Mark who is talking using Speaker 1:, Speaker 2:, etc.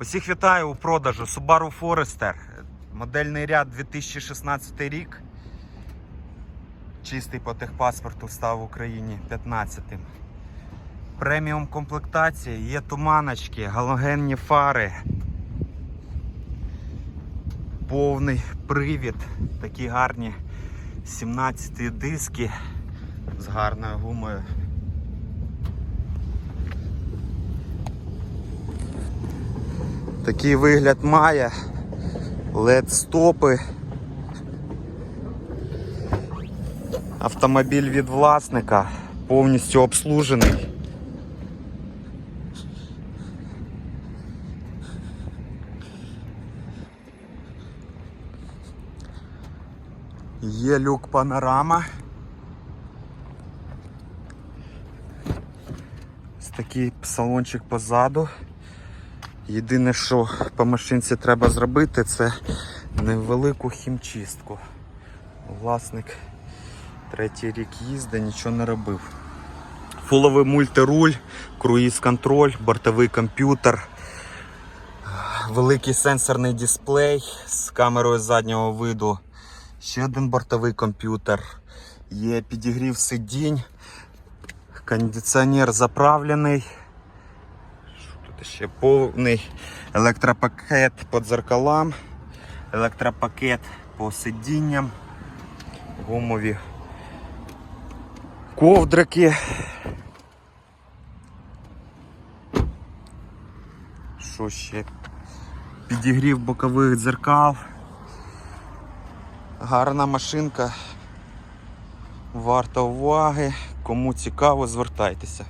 Speaker 1: Усіх вітаю у продажу Subaru Forester. Модельний ряд 2016 рік. Чистий по техпаспорту став в Україні 15-тим. Преміум комплектація, є туманочки, галогенні фари. Повний привід, такі гарні 17 диски з гарною гумою. Такий вигляд має. led стопи. Автомобіль від власника повністю обслужений. Є люк панорама. Ось такий салончик позаду. Єдине, що по машинці треба зробити, це невелику хімчистку. Власник третій рік їзди, нічого не робив. Фуловий мультируль, круїз-контроль, бортовий комп'ютер, великий сенсорний дисплей з камерою заднього виду, ще один бортовий комп'ютер, є підігрів сидінь, кондиціонер заправлений. Ще повний електропакет по дзеркалам, електропакет по сидінням, гумові ковдрики. Що ще? Підігрів бокових дзеркал. Гарна машинка. Варта уваги. Кому цікаво, звертайтеся.